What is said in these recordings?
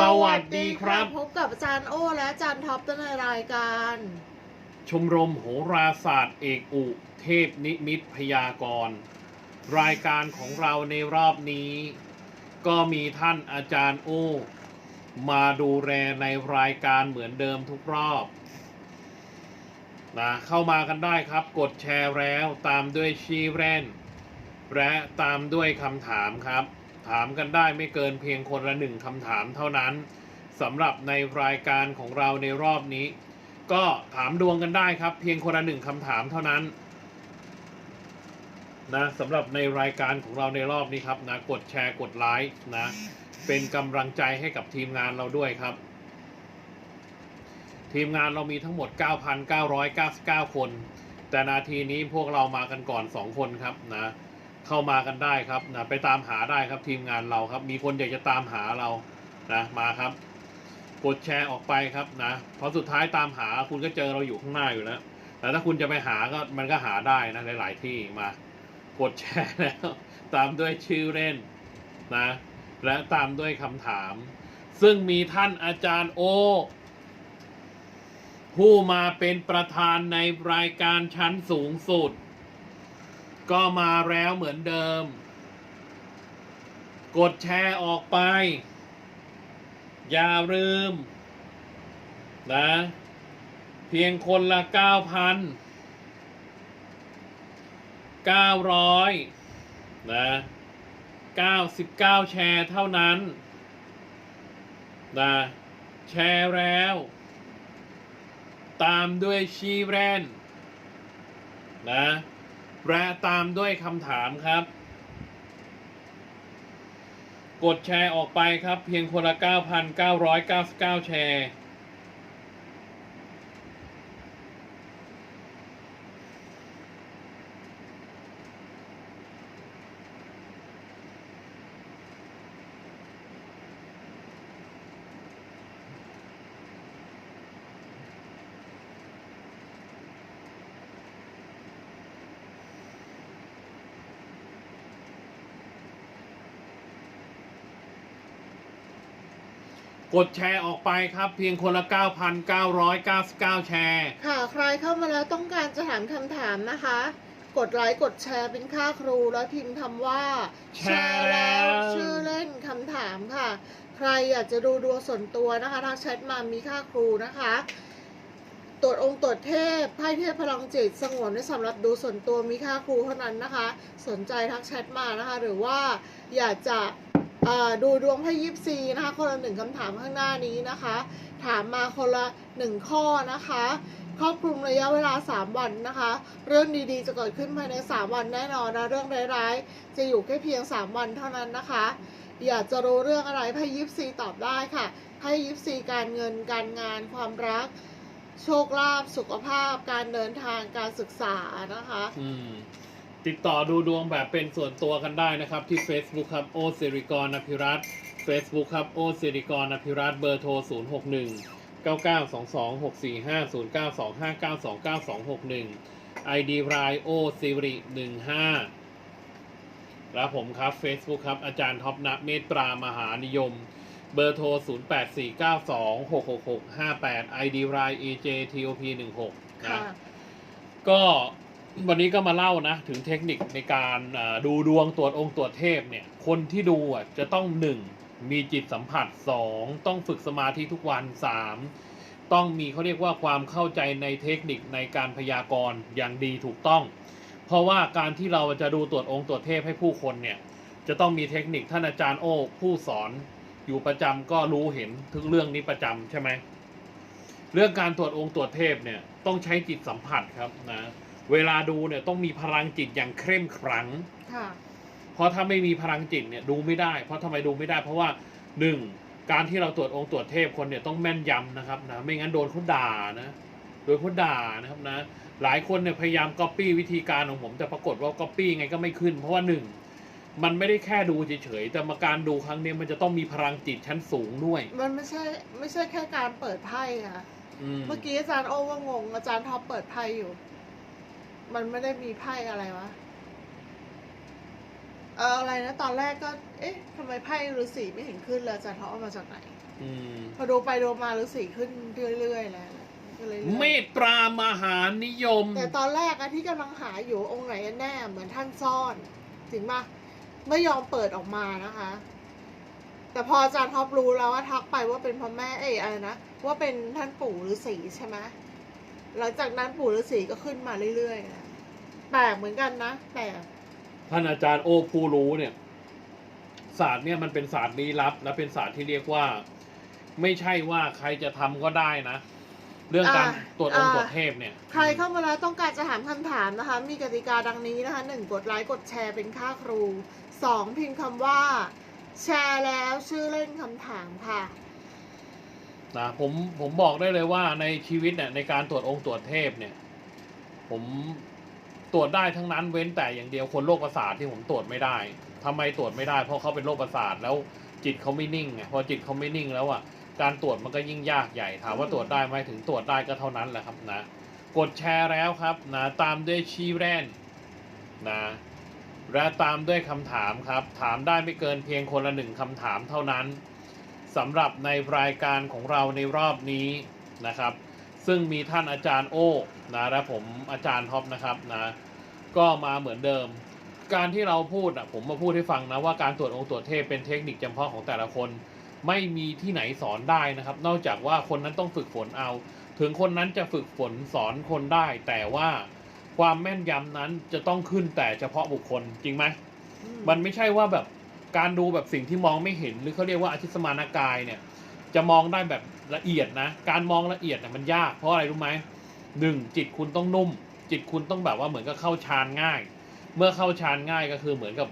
สวัสดีครับ พบกับอาจารย์โอและอาจารย์ท็อปในรายการ ชมรมโหราศาสตร์เอกอุ เทพนิมิตพยากรณ์รายการของเราในรอบนี้ ก็มีท่านอาจารย์โอ มาดูแลในรายการเหมือนเดิมทุกรอบนะเข้ามากันได้ครับกดแชร์แล้วตามด้วยชีแรนและตามด้วยคำถามครับ ถามกันได้ไม่เกินเพียงคนละหนึ่งคำถามเท่านั้นสำหรับในรายการของเราในรอบนี้ ก็ถามดวงกันได้ครับ เพียงคนละหนึ่งคำถามเท่านั้นนะสำหรับในรายการของเราในรอบนี้ครับนะกดแชร์กดไลค์นะเป็นกำลังใจให้กับทีมงานเราด้วยครับ ทีมงานเรามีทั้งหมด 9,999 คน แต่นาทีนี้พวกเรามากันก่อน 2 คนครับนะ เข้ามากันได้ครับนะไปตามหาได้ครับทีมงานเราครับ มีคนอยากจะตามหาเรานะมาครับ กดแชร์ออกไปครับนะเพราะสุดท้ายตามหาคุณก็เจอเราอยู่ข้างหน้าอยู่แล้วแต่ถ้าคุณจะไปหาก็มันก็หาได้นะหลาย ๆ ที่มากดแชร์แล้ว ตามด้วยชื่อเล่นนะ และตามด้วยคำถาม ซึ่งมีท่านอาจารย์โอ ผู้มาเป็นประธานในรายการชั้นสูงสุด ก็มาแล้วเหมือนเดิม กดแชร์ออกไป อย่าลืม นะ เพียงคนละเก้าพันเก้าร้อยนะเก้าสิบเก้าแชร์เท่านั้น นะ แชร์แล้ว ตามด้วยชีแรน นะ และตามด้วยคำถามครับ กดแชร์ออกไปครับ เพียงคนละ 9,999 แชร์ กดแชร์ออกไปครับ เพียงคนละ 9,999 แชร์ ค่ะ ใครเข้ามาแล้วต้องการจะถามคำถามนะคะ กดไลค์กดแชร์เป็นค่าครูแล้วพิมพ์คำว่า แชร์แล้ว ชื่อเล่นคำถามค่ะ ใครอยากจะดูดวงส่วนตัวนะคะทักแชทมามีค่าครูนะคะ ตรวจองค์ตรวจเทพไพ่เทพพลังจิตสงวนไว้สำหรับดูส่วนตัวมีค่าครูเท่านั้นนะคะ สนใจทักแชทมานะคะ หรือว่าอยากจะ ดูดวงไพ่ยิปซีนะคะ คนละหนึ่งคำถามข้างหน้านี้นะคะ ถามมาคนละหนึ่งข้อนะคะครอบคลุมระยะเวลา 3 วันนะคะ เรื่องดีๆจะเกิดขึ้นภายใน 3 วันแน่นอนนะเรื่องร้ายๆ จะอยู่แค่เพียง 3 วันเท่านั้นนะคะ อยากจะรู้เรื่องอะไรไพ่ยิปซีตอบได้ค่ะไพ่ยิปซีการเงินการงานความรัก โชคลาภสุขภาพ การเดินทางการศึกษานะคะอื ติดต่อดูดวงแบบเป็นส่วนตัวกันได้นะครับ ที่ Facebook ครับโอสิริกรอภิรัตน์ Facebook ครับโอสิริกรอภิรัตน์เบอร์โทร 0 6 1 9 9 2 2 6 4 5 0 9 2 5 9 2 9 2 6 1 ID รายโอสิริ15แล้วผมครับ Facebook ครับ อาจารย์ท็อปณเมตตรามหานิยม เบอร์โทร 0 8 4 9 2 6 6 6 5 8 ID ราย AJTOP 16 นะค่ะก็ วันนี้ก็มาเล่านะ ถึงเทคนิคในการดูดวงตรวจองค์ตรวจเทพเนี่ย คนที่ดูอะจะต้องหนึ่งมีจิตสัมผัสสองต้องฝึกสมาธิทุกวันสามต้องมีเขาเรียกว่าความเข้าใจในเทคนิคในการพยากรณ์อย่างดีถูกต้อง เพราะว่าการที่เราจะดูตรวจองค์ตรวจเทพให้ผู้คนเนี่ย จะต้องมีเทคนิคท่านอาจารย์โอ้ผู้สอนอยู่ประจำก็รู้เห็นถึงเรื่องนี้ประจำใช่ไหมเรื่องการตรวจองค์ตรวจเทพเนี่ยต้องใช้จิตสัมผัสครับนะ เวลาดูเนี่ยต้องมีพลังจิตอย่างเคร่งขรังค่ะ เพราะถ้าไม่มีพลังจิตเนี่ยดูไม่ได้ เพราะทำไมดูไม่ได้ เพราะว่าหนึ่งการที่เราตรวจองค์ตรวจเทพคนเนี่ยต้องแม่นยำนะครับนะไม่งั้นโดนเขาด่านะโดนเขาด่านะครับนะหลายคนเนี่ยพยายามก๊อปปี้วิธีการของผมแต่ปรากฏว่าก๊อปปี้ไงก็ไม่ขึ้น เพราะว่าหนึ่งมันไม่ได้แค่ดูเฉยๆแต่มาการดูครั้งเนี้ยมันจะต้องมีพลังจิตชั้นสูงด้วย มันไม่ใช่ไม่ใช่แค่การเปิดไพ่ค่ะ อืมเมื่อกี้อาจารย์โอว่างงอาจารย์ท็อปเปิดไพ่อยู่ มันไม่ได้มีไพ่อะไรวะ เอออะไรนะ ตอนแรกก็ เอ๊ะทำไมไพ่ฤาษีไม่เห็นขึ้นเลยอาจารย์เขาเอามาจากไหน อืมพอดูไปดูมาฤาษีขึ้นเรื่อยๆแล้วก็เลยเลื่อนเมตตามหานิยม แต่ตอนแรกอะที่กำลังหาอยู่องค์ไหนแน่เหมือนท่านซ่อนจริงปะไม่ยอมเปิดออกมานะคะ แต่พออาจารย์ท็อปรู้แล้วว่าทักไปว่าเป็นพ่อแม่เอ้ยอะไรนะว่าเป็นท่านปู่ฤาษีใช่ไหม หลังจากนั้นปู่ฤาษีก็ขึ้นมาเรื่อยๆนะแปลกเหมือนกันนะแปลกท่านอาจารย์โอผู้รู้เนี่ย ศาสตร์เนี่ยมันเป็นศาสตร์ลี้ลับ และเป็นศาสตร์ที่เรียกว่า ไม่ใช่ว่าใครจะทำก็ได้นะ เรื่องการอ่าตรวจองค์อ่าตรวจเทพเนี่ย ใครเข้ามาแล้วต้องการจะถามคำถามนะคะ มีกติกาดังนี้นะคะหนึ่งกดไลค์กดแชร์เป็นค่าครูสองพิมพ์คำว่า แชร์แล้วชื่อเล่นคำถามค่ะ นะผมผมบอกได้เลยว่าในชีวิตเนี่ยในการตรวจองค์ตรวจเทพเนี่ย ผมตรวจได้ทั้งนั้นเว้นแต่อย่างเดียวคนโรคประสาทที่ผมตรวจไม่ได้ทำไมตรวจไม่ได้ เพราะเขาเป็นโรคประสาทแล้วจิตเขาไม่นิ่งไงพอจิตเขาไม่นิ่งแล้วอะการตรวจมันก็ยิ่งยากใหญ่ถามว่าตรวจได้ไหมถึงตรวจได้ก็เท่านั้นแหละครับนะ กดแชร์แล้วครับนะตามด้วยชีแรนนะและตามด้วยคำถามครับ ถามได้ไม่เกินเพียงคนละหนึ่งคำถามเท่านั้น สำหรับในรายการของเราในรอบนี้นะครับ ซึ่งมีท่านอาจารย์โอ้นะและผมอาจารย์ท็อปนะครับนะก็มาเหมือนเดิม การที่เราพูดอะผมมาพูดให้ฟังนะว่าการตรวจองค์ตรวจเทพเป็นเทคนิคจำเพาะของแต่ละคน ไม่มีที่ไหนสอนได้นะครับ นอกจากว่าคนนั้นต้องฝึกฝนเอา ถึงคนนั้นจะฝึกฝนสอนคนได้ แต่ว่าความแม่นยำนั้นจะต้องขึ้นแต่เฉพาะบุคคลจริงไหมมันไม่ใช่ว่าแบบ การดูแบบสิ่งที่มองไม่เห็นหรือเขาเรียกว่าอธิสมานกายเนี่ย จะมองได้แบบละเอียดนะ การมองละเอียดเนี่ยมันยากเพราะอะไรรู้ไหมหนึ่งจิตคุณต้องนุ่ม จิตคุณต้องแบบว่าเหมือนกับเข้าฌานง่าย เมื่อเข้าฌานง่ายก็คือเหมือนกับ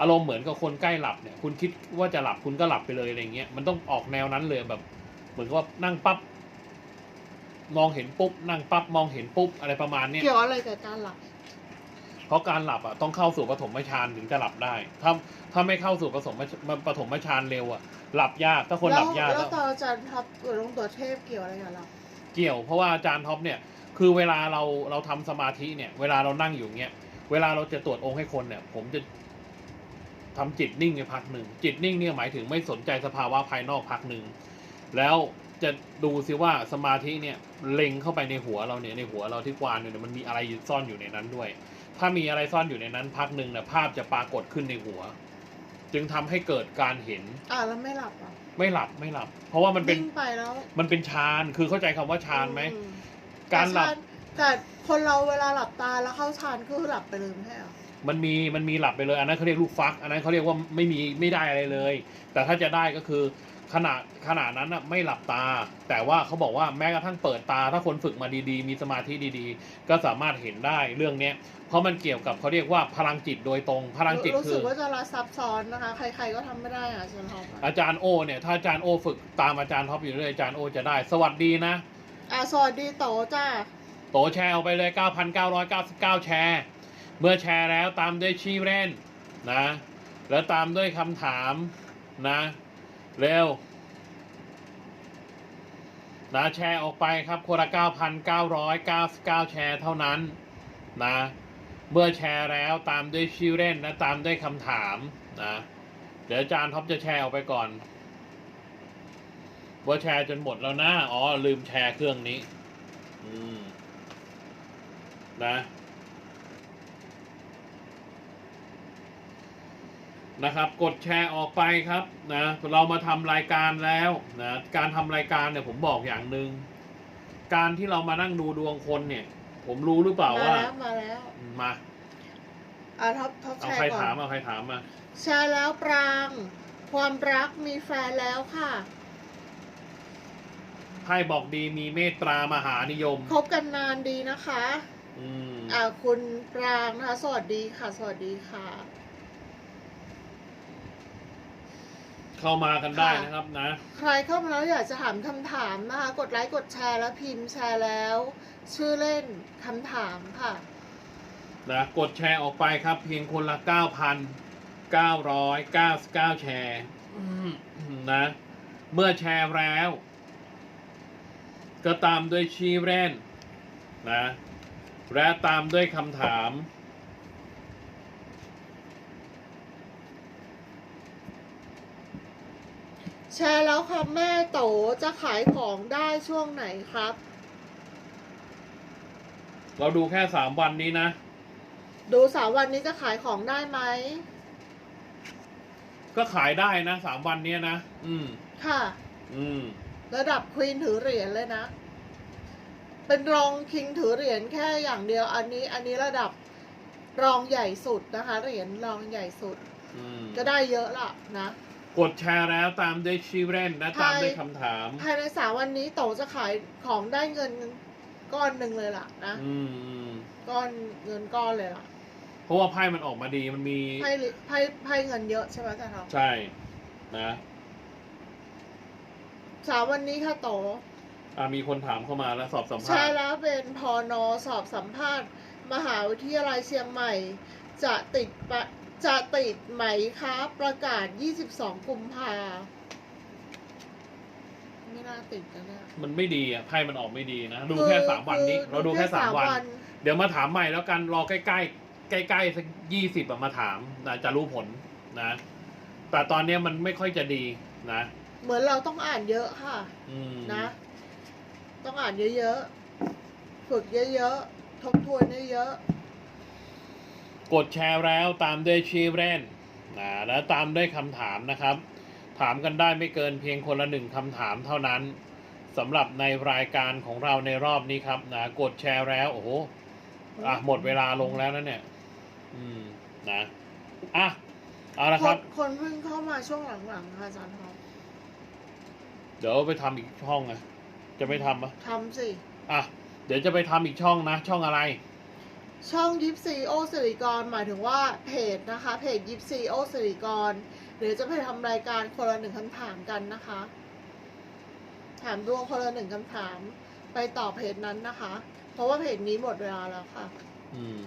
อารมณ์เหมือนกับคนใกล้หลับเนี่ย คุณคิดว่าจะหลับคุณก็หลับไปเลยอะไรเงี้ยมันต้องออกแนวนั้นเลยแบบ เหมือนกับว่านั่งปั๊บมองเห็นปุ๊บนั่งปั๊บมองเห็นปุ๊บอะไรประมาณเนี้ยเกี่ยวอะไรกับการหลับ เพราะการหลับอะต้องเข้าสู่ปฐมฌานถึงจะหลับได้ ถ้าถ้าไม่เข้าสู่ปฐมปฐมฌานเร็วอะหลับยากถ้าคนหลับยากแล้วก็แล้วตอนอาจารย์ท็อปตรวจลงตรวจเทพเกี่ยวอะไรกับเราเกี่ยวเพราะว่าอาจารย์ท็อปเนี่ยคือเวลาเราเราทำสมาธิเนี่ย เวลาเรานั่งอยู่เงี้ยเวลาเราจะตรวจองค์ให้คนเนี่ย ผมจะทำจิตนิ่งในพักหนึ่งจิตนิ่งเนี่ยหมายถึงไม่สนใจสภาวะภายนอกพักหนึ่งแล้ว จะดูซิว่าสมาธิเนี่ยเล็งเข้าไปในหัวเราเนี่ยในหัวเราที่กวานอยู่เนี่ยมันมีอะไรอยู่ซ่อนอยู่ในนั้นด้วย ถ้ามีอะไรซ่อนอยู่ในนั้นพักหนึ่งเนี่ยภาพจะปรากฏขึ้นในหัว จึงทำให้เกิดการเห็น อ่าแล้วไม่หลับอะไม่หลับไม่หลับ เพราะว่ามันเป็นนิ่งไปแล้วมันเป็นฌานคือเข้าใจคำว่าฌานไหมอืการหลับ แต่ฌนแต่คนเราเวลาหลับตาแล้วเข้าฌานก็คือหลับไปเลยไม่ใช่เหรอมันมีมันมีหลับไปเลย อันนั้นเขาเรียกลูกฟัก อันนั้นเขาเรียกว่าไม่มีไม่ได้อะไรเลย แต่ถ้าจะได้ก็คือ ขณะขณะนั้นน่ะไม่หลับตา แต่ว่าเขาบอกว่าแม้กระทั่งเปิดตา ถ้าคนฝึกมาดีๆ มีสมาธิดีๆ ก็สามารถเห็นได้เรื่องเนี้ยเพราะมันเกี่ยวกับเขาเรียกว่าพลังจิตโดยตรง พลังจิตรู้คืสึอกว่าจะรัดซับซ้อนนะคะ ใคร ๆก็ทำไม่ได้อะอาจารย์ท็อปอะอาจารย์โอเนี่ยถ้าอาจารย์โอฝึกตามอาจารย์ท็อปอยู่เรื่อยอาจารย์โอจะได้ สวัสดีนะ อะสวัสดีโตจ้าโตแชร์เอาไปเลย 9,999 แชร์ เมื่อแชร์แล้วตามด้วยชื่อเล่นนะ แล้วตามด้วยคำถามนะ เร็วนะแชร์ออกไปครับคนละ9,999 แชร์เท่านั้นนะ เมื่อแชร์แล้วตามด้วยชื่อเล่นและตามด้วยคำถามนะเดี๋ยวอาจารย์ท็อปจะแชร์ออกไปก่อนว่าแชร์จนหมดแล้วนะ อ๋อ ลืมแชร์เครื่องนี้ อืม นะ นะครับ กดแชร์ออกไปครับนะเรามาทำรายการแล้วนะการทำรายการเนี่ยผมบอกอย่างหนึ่งการที่เรามานั่งดูดวงคนเนี่ย ผมรู้หรือเปล่ามาว่าแล้วมาแล้วมาอะท็อปท็อปเอาแชร์ใครก่อถามนเอาใครถามมาแชร์แล้วปราง ความรักมีแฟนแล้วค่ะไพ่บอกดีมีเมตตามหานิยม คบกันนานดีนะคะ อืมอ่าคุณปรางนะคะสวัสดีค่ะ สวัสดีค่ะ เข้ามากันได้ค่ะนะครับนะ ใครเข้ามาแล้วอยากจะถามคำถามนะคะ กดไลค์กดแชร์แล้วพิมพ์แชร์แล้ว ชื่อเล่นคำถามค่ะ นะกดแชร์ออกไปครับ เพียงคนละ 9,999 แชร์อืมนะ เมื่อแชร์แล้ว ก็ตามด้วยชีเรนนะ และตามด้วยคำถาม แชร์แล้วครับแม่โตจะขายของได้ช่วงไหนครับ เราดูแค่สามวันนี้นะ ดูสามวันนี้จะขายของได้ไหม ก็ขายได้นะสามวันเนี้ยนะ อืม ค่ะ อืม ระดับควีนถือเหรียญเลยนะ เป็นรองคิงถือเหรียญแค่อย่างเดียวอันนี้ อันนี้ระดับรองใหญ่สุดนะคะ เหรียญรองใหญ่สุด อืม ก็ได้เยอะละนะ กดแชร์แล้วตามด้วยชื่อเล่นนะตามด้วยคำถาม ภายในสามวันนี้โตจะขายของได้เงินก้อนหนึ่งเลยล่ะนะอืมอืมก้อนเงินก้อนเลยล่ะ เพราะว่าไพ่มันออกมาดีมันมีไพ่ลิไพ่ไพ่เงินเยอะใช่ไหมจ๊ะทองใช่นะสามวันนี้ค่ะโตอ่ามีคนถามเข้ามาแล้วสอบสัมภาใช่ษณ์แล้วเป็นพอนอสอบสัมภาษณ์ มหาวิทยาลัยเชียงใหม่ จะติดปะ จะติดไหมคะประกาศ 22 กุมภาไม่น่าติดนะเนี่ยมันไม่ดีอะไพ่มันออกไม่ดีนะ ดูแค่สามวันนี้คือเราดูแค่สามวันนเดี๋ยวมาถามใหม่แล้วกันรอใกล้ใกล้ใกล้ใกล้ๆสักยี่สิบมาถามนะจะรู้ผลนะ แต่ตอนเนี้ยมันไม่ค่อยจะดีนะ เหมือนเราต้องอ่านเยอะค่ะอืมนะ ต้องอ่านเยอะๆ ฝึกเยอะๆ ทบทวนเยอะ กดแชร์แล้วตามด้วยชื่อเล่นนะแล้วตามด้วยคำถามนะครับ ถามกันได้ไม่เกินเพียงคนละหนึ่งคำถามเท่านั้นสำหรับในรายการของเราในรอบนี้ครับนะกดแชร์แล้วโอ้โหอะหมดเวลาลงแล้วนะเนี่ย อืมนะอะเอาละๆคครันบคนเพิ่งเข้ามาช่วงหลังๆค่ะอาจารย์ทองเดี๋ยวไปทำอีกช่องไงจะไม่ทำอะทำสิอะเดี๋ยวจะไปทำอีกช่องนะ ช่องอะไร ช่องยิปซีโอสิริกร หมายถึงว่าเพจนะคะ เพจยิปซีโอสิริกร เดี๋ยวจะไปทำรายการคนละหนึ่งคำถามกันนะคะ ถามดวงคนละหนึ่งคำถาม ไปต่อเพจนั้นนะคะ เพราะว่าเพจนี้หมดเวลาแล้วค่ะ อืม